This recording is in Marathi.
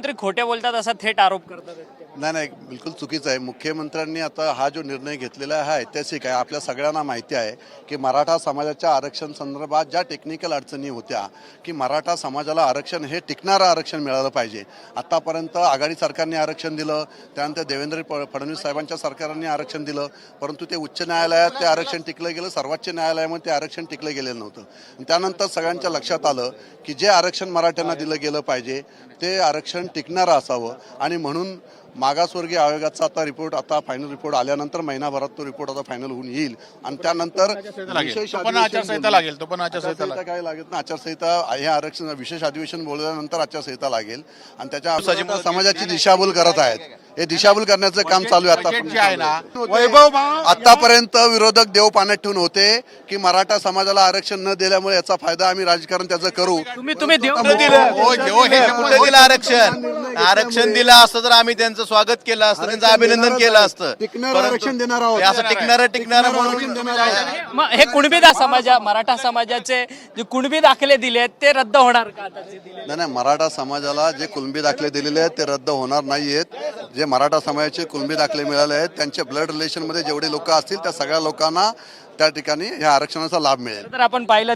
मुख्यमंत्री खोटे बोलतात असा थेट आरोप करतात. नाही नाही बिलकुल चुकीचं आहे. मुख्यमंत्र्यांनी आता हा जो निर्णय घेतलेला आहे हा ऐतिहासिक आहे. आपल्या सगळ्यांना माहिती आहे की मराठा समाजाच्या आरक्षण संदर्भात ज्या टेक्निकल अडचणी होत्या की मराठा समाजाला आरक्षण हे टिकणारं आरक्षण मिळालं पाहिजे. आत्तापर्यंत आघाडी सरकारने आरक्षण दिलं त्यानंतर देवेंद्र फ- फडणवीस साहेबांच्या सरकारने आरक्षण दिलं परंतु ते उच्च न्यायालयात ते आरक्षण टिकलं गेलं सर्वोच्च न्यायालयामध्ये ते आरक्षण टिकलं गेलेलं नव्हतं. त्यानंतर सगळ्यांच्या लक्षात आलं की जे आरक्षण मराठ्यांना दिलं गेलं पाहिजे ते आरक्षण टिकणारं असावं. आणि म्हणून मागासवर्गीय आयोगाचा आता रिपोर्ट आता फायनल रिपोर्ट आल्यानंतर महिनाभरात तो रिपोर्ट आता फायनल होऊन येईल आणि त्यानंतर लागेल. विशेष आचारसंहिता. लागेल, तो पण आचारसंहिता काय लागत ना आचारसंहिता हे आरक्षण विशेष अधिवेशन बोलल्यानंतर आचारसंहिता लागेल आणि त्याच्या समाजाची दिशाभूल करत आहेत हे दिशाभूल करण्याचं काम चालू आहे आता वैभव आतापर्यंत विरोधक देव पाण्यात ठेवून होते की मराठा समाजाला आरक्षण न दिल्यामुळे याचा फायदा आम्ही राजकारण त्याचं करू तुम्ही तुम्ही हो हे आरक्षण आरक्षण दिलं असतं तर आम्ही त्यांचं स्वागत केलं असतं त्यांचं अभिनंदन केलं असतं. टिकणारं परंतु आरक्षण देणार आहोत. हे असं टिकणारं टिकणारं म्हणून मग हे कुणबी दा समाजा मराठा समाजाचे जे कुणबी दाखले दिले आहेत ते रद्द होणार का आता जे दिले? नाही नाही मराठा समाजाला जे कुलबी दाखले दिलेले आहेत ते रद्द होणार नाहीयेत. जे मराठा समाजाचे कुलबी दाखले मिळाले आहेत त्यांच्या ब्लड रिलेशनमध्ये जेवढे लोक असतील त्या सगळ्या लोकांना त्या ठिकाणी ह्या आरक्षणाचा लाभ मिळेल. तर आपण पाहिलं